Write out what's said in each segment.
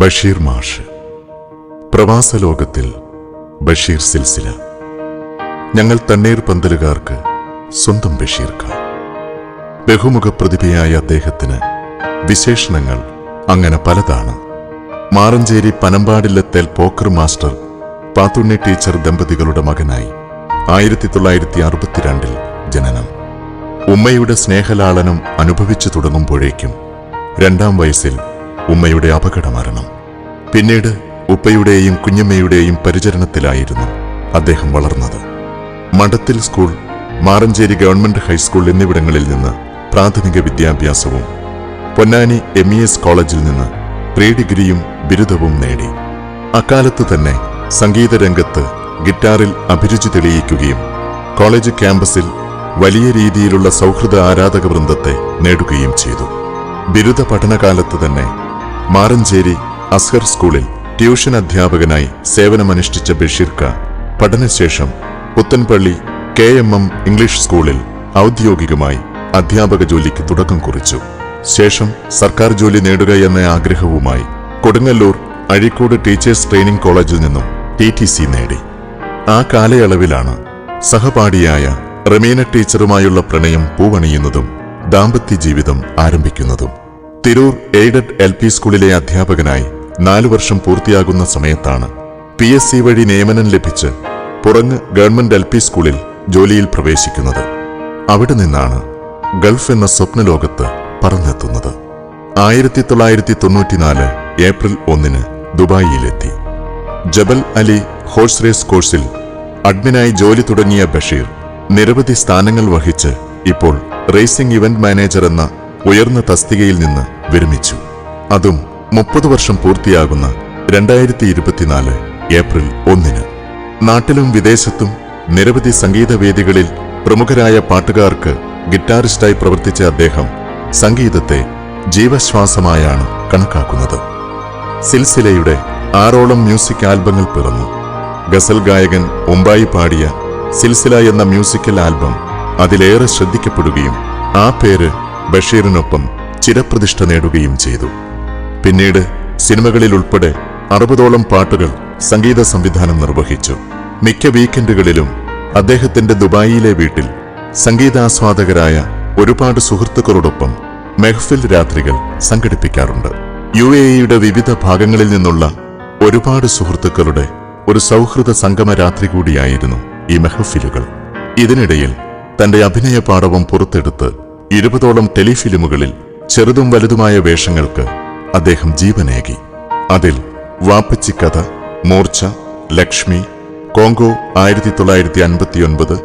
ബഷീർ മാഷ്. പ്രവാസ ലോകത്തിൽ ബഷീർ സിൽസില. ഞങ്ങൾ തണ്ണീർ പന്തലുകാർക്ക് സ്വന്തം ബഷീർ ഖാൻ. ബഹുമുഖ പ്രതിഭയായ അദ്ദേഹത്തിന് വിശേഷണങ്ങൾ അങ്ങനെ പലതാണ്. മാറഞ്ചേരി പനമ്പാടില്ലത്തേൽ പോക്കർ മാസ്റ്റർ പാത്തുണ്ണി ടീച്ചർ ദമ്പതികളുടെ മകനായി ആയിരത്തി തൊള്ളായിരത്തി അറുപത്തിരണ്ടിൽ ജനനം. ഉമ്മയുടെ സ്നേഹലാളനം അനുഭവിച്ചു തുടങ്ങുമ്പോഴേക്കും രണ്ടാം വയസ്സിൽ ഉമ്മയുടെ അപകടമരണം. പിന്നീട് ഉപ്പയുടെയും കുഞ്ഞമ്മയുടെയും പരിചരണത്തിലായിരുന്നു അദ്ദേഹം വളർന്നത്. മഠത്തിൽ സ്കൂൾ മാറഞ്ചേരി ഗവൺമെന്റ് ഹൈസ്കൂൾ എന്നിവിടങ്ങളിൽ നിന്ന് പ്രാഥമിക വിദ്യാഭ്യാസവും പൊന്നാനി എം ഇ എസ് കോളേജിൽ നിന്ന് പ്രീ ഡിഗ്രിയും ബിരുദവും നേടി. അക്കാലത്ത് തന്നെ സംഗീത രംഗത്ത് ഗിറ്റാറിൽ അഭിരുചി തെളിയിക്കുകയും കോളേജ് ക്യാമ്പസിൽ വലിയ രീതിയിലുള്ള സൗഹൃദ ആരാധക വൃന്ദത്തെ നേടുകയും ചെയ്തു. ബിരുദ പഠനകാലത്ത് തന്നെ മാറഞ്ചേരി അസ്ഹർ സ്കൂളിൽ ട്യൂഷൻ അധ്യാപകനായി സേവനമനുഷ്ഠിച്ച Basheer Khan പഠനശേഷം Puthanpally K M M English സ്കൂളിൽ ഔദ്യോഗികമായി അധ്യാപക ജോലിക്ക് തുടക്കം കുറിച്ചു. ശേഷം സർക്കാർ ജോലി നേടുക എന്ന ആഗ്രഹവുമായി കൊടുങ്ങല്ലൂർ അഴീക്കോട് ടീച്ചേഴ്സ് ട്രെയിനിംഗ് കോളേജിൽ നിന്നും ടി ടി സി നേടി. ആ കാലയളവിലാണ് സഹപാഠിയായ റമീന ടീച്ചറുമായുള്ള പ്രണയം പൂവണിയുന്നതും ദാമ്പത്യ ജീവിതം ആരംഭിക്കുന്നതും. തിരൂർ എയ്ഡഡ് എൽ പി സ്കൂളിലെ അധ്യാപകനായി നാലു വർഷം പൂർത്തിയാകുന്ന സമയത്താണ് പി എസ് സി വഴി നിയമനം ലഭിച്ച് പുറങ്ങ് ഗവൺമെന്റ് എൽ പി സ്കൂളിൽ ജോലിയിൽ പ്രവേശിക്കുന്നത്. അവിടെ നിന്നാണ് ഗൾഫ് എന്ന സ്വപ്നലോകത്ത് പറന്നെത്തുന്നത്. ആയിരത്തി തൊള്ളായിരത്തി തൊണ്ണൂറ്റിനാല് ഏപ്രിൽ ഒന്നിന് ദുബായിയിലെത്തി. ജബൽ അലി ഹോഴ്സ് റേസ് കോഴ്സിൽ അഡ്മിനായി ജോലി തുടങ്ങിയ ബഷീർ നിരവധി സ്ഥാനങ്ങൾ വഹിച്ച് ഇപ്പോൾ റേസിംഗ് ഇവന്റ് മാനേജർ എന്ന ഉയർന്ന തസ്തികയിൽ നിന്ന് വിരമിച്ചു. അതും മുപ്പത് വർഷം പൂർത്തിയാകുന്ന രണ്ടായിരത്തി ഇരുപത്തിനാല് ഏപ്രിൽ ഒന്നിന്. നാട്ടിലും വിദേശത്തും നിരവധി സംഗീതവേദികളിൽ പ്രമുഖരായ പാട്ടുകാർക്ക് ഗിറ്റാറിസ്റ്റായി പ്രവർത്തിച്ച അദ്ദേഹം സംഗീതത്തെ ജീവശ്വാസമായാണ് കണക്കാക്കുന്നത്. സിൽസിലയുടെ ആറോളം മ്യൂസിക് ആൽബങ്ങൾ പിറന്നു. ഗസൽ ഗായകൻ ഒമ്പായി പാടിയ സിൽസില എന്ന മ്യൂസിക്കൽ ആൽബം അതിലേറെ ശ്രദ്ധിക്കപ്പെടുകയും ആ പേര് ബഷീറിനൊപ്പം ചിരപ്രതിഷ്ഠ നേടുകയും ചെയ്തു. പിന്നീട് സിനിമകളിൽ ഉൾപ്പെടെ അറുപതോളം പാട്ടുകൾ സംഗീത സംവിധാനം നിർവഹിച്ചു. മിക്ക വീക്കെൻഡുകളിലും അദ്ദേഹത്തിന്റെ ദുബായിയിലെ വീട്ടിൽ സംഗീതാസ്വാദകരായ ഒരുപാട് സുഹൃത്തുക്കളോടൊപ്പം മെഹ്ഫിൽ രാത്രികൾ സംഘടിപ്പിക്കാറുണ്ട്. യു എ ഇയുടെ വിവിധ ഭാഗങ്ങളിൽ നിന്നുള്ള ഒരുപാട് സുഹൃത്തുക്കളുടെ ഒരു സൗഹൃദ സംഗമ രാത്രി കൂടിയായിരുന്നു ഈ മെഹഫിലുകൾ. ഇതിനിടയിൽ തന്റെ അഭിനയ പാടവം പുറത്തെടുത്ത് ഇരുപതോളം ടെലിഫിലിമുകളിൽ ചെറുതും വലുതുമായ വേഷങ്ങൾക്ക് അദ്ദേഹം ജീവനേകി. അതിൽ വാപ്പച്ചി കഥ മൂർച്ച ലക്ഷ്മി കോങ്കോ ആയിരത്തി തൊള്ളായിരത്തി അൻപത്തിയൊൻപത്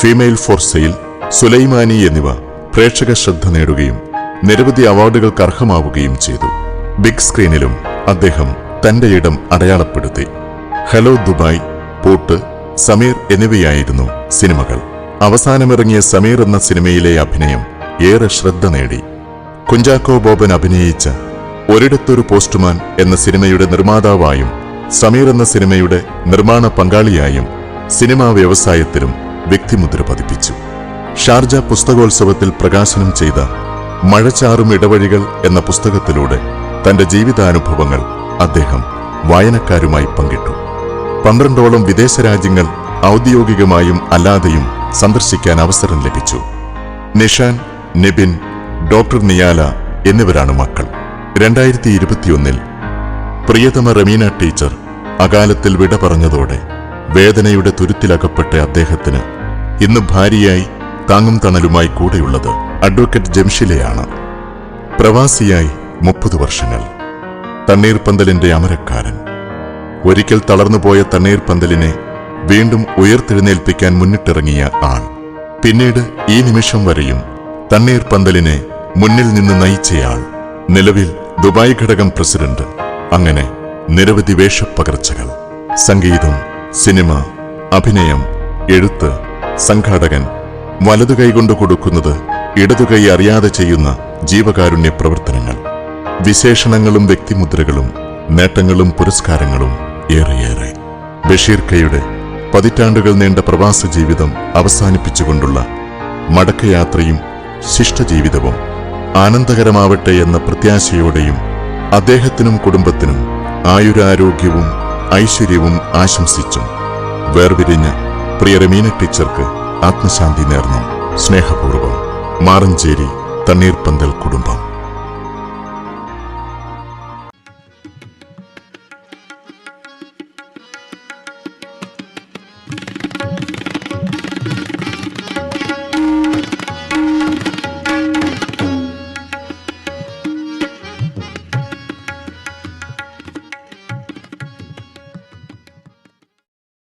ഫീമെയിൽ ഫോർ സെയിൽ സുലൈമാനി എന്നിവ പ്രേക്ഷക ശ്രദ്ധ നേടുകയും നിരവധി അവാർഡുകൾക്ക് അർഹമാവുകയും ചെയ്തു. ബിഗ് സ്ക്രീനിലും അദ്ദേഹം തന്റെ ഇടം അടയാളപ്പെടുത്തി. ഹലോ ദുബായ് പൂട്ട് സമീർ എന്നിവയായിരുന്നു സിനിമകൾ. അവസാനമിറങ്ങിയ സമീർ എന്ന സിനിമയിലെ അഭിനയം ഏറെ ശ്രദ്ധ നേടി. കുഞ്ചാക്കോ ബോബൻ അഭിനയിച്ച ഒരിടത്തൊരു പോസ്റ്റ്മാൻ എന്ന സിനിമയുടെ നിർമ്മാതാവായും സമീർ എന്ന സിനിമയുടെ നിർമ്മാണ പങ്കാളിയായും സിനിമാ വ്യവസായത്തിലും വ്യക്തിമുദ്ര പതിപ്പിച്ചു. ഷാർജ പുസ്തകോത്സവത്തിൽ പ്രകാശനം ചെയ്ത മഴച്ചാറും ഇടവഴികൾ എന്ന പുസ്തകത്തിലൂടെ തന്റെ ജീവിതാനുഭവങ്ങൾ അദ്ദേഹം വായനക്കാരുമായി പങ്കിട്ടു. പന്ത്രണ്ടോളം വിദേശ രാജ്യങ്ങൾ ഔദ്യോഗികമായും അല്ലാതെയും സന്ദർശിക്കാൻ അവസരം ലഭിച്ചു. നിഷാൻ നിബിൻ ഡോക്ടർ നിയാല എന്നിവരാണ് മക്കൾ. രണ്ടായിരത്തി ഇരുപത്തിയൊന്നിൽ പ്രിയതമ റമീന ടീച്ചർ അകാലത്തിൽ വിട പറഞ്ഞതോടെ വേദനയുടെ തുരുത്തിലകപ്പെട്ട അദ്ദേഹത്തിന് ഇന്ന് ഭാര്യയായി താങ്ങും തണലുമായി കൂടെയുള്ളത് അഡ്വക്കേറ്റ് ജംഷിലയാണ്. പ്രവാസിയായി മുപ്പത് വർഷങ്ങൾ. തണ്ണീർപ്പന്തലിന്റെ അമരക്കാരൻ. ഒരിക്കൽ തളർന്നുപോയ തണ്ണീർപ്പന്തലിനെ വീണ്ടും ഉയർത്തെഴുന്നേൽപ്പിക്കാൻ മുന്നിട്ടിറങ്ങിയ ആൾ. പിന്നീട് ഈ നിമിഷം വരെയും തണ്ണീർപ്പന്തലിനെ മുന്നിൽ നിന്ന് നയിച്ചയാൾ. നിലവിൽ ദുബായ് ഘടകം പ്രസിഡന്റ്. അങ്ങനെ നിരവധി വേഷപ്പകർച്ചകൾ. സംഗീതം സിനിമ അഭിനയം എഴുത്ത് സംഘാടകൻ വലതു കൈകൊണ്ട് കൊടുക്കുന്നത് ഇടതുകൈ അറിയാതെ ചെയ്യുന്ന ജീവകാരുണ്യ പ്രവർത്തനങ്ങൾ. വിശേഷണങ്ങളും വ്യക്തിമുദ്രകളും നേട്ടങ്ങളും പുരസ്കാരങ്ങളും ഏറെയേറെ. ബഷീർ കയുടെ പതിറ്റാണ്ടുകൾ നീണ്ട പ്രവാസ ജീവിതം അവസാനിപ്പിച്ചുകൊണ്ടുള്ള മടക്കയാത്രയും ശിഷ്ടജീവിതവും ആനന്ദകരമാവട്ടെ എന്ന പ്രത്യാശയോടെയും അദ്ദേഹത്തിനും കുടുംബത്തിനും ആയുരാരോഗ്യവും ഐശ്വര്യവും ആശംസിച്ചും വേർപിരിഞ്ഞ് പ്രിയ റമീന ടീച്ചർക്ക് ആത്മശാന്തി നേർന്നു. സ്നേഹപൂർവം. മാറഞ്ചേരി തണ്ണീർപ്പന്തൽ കുടുംബം.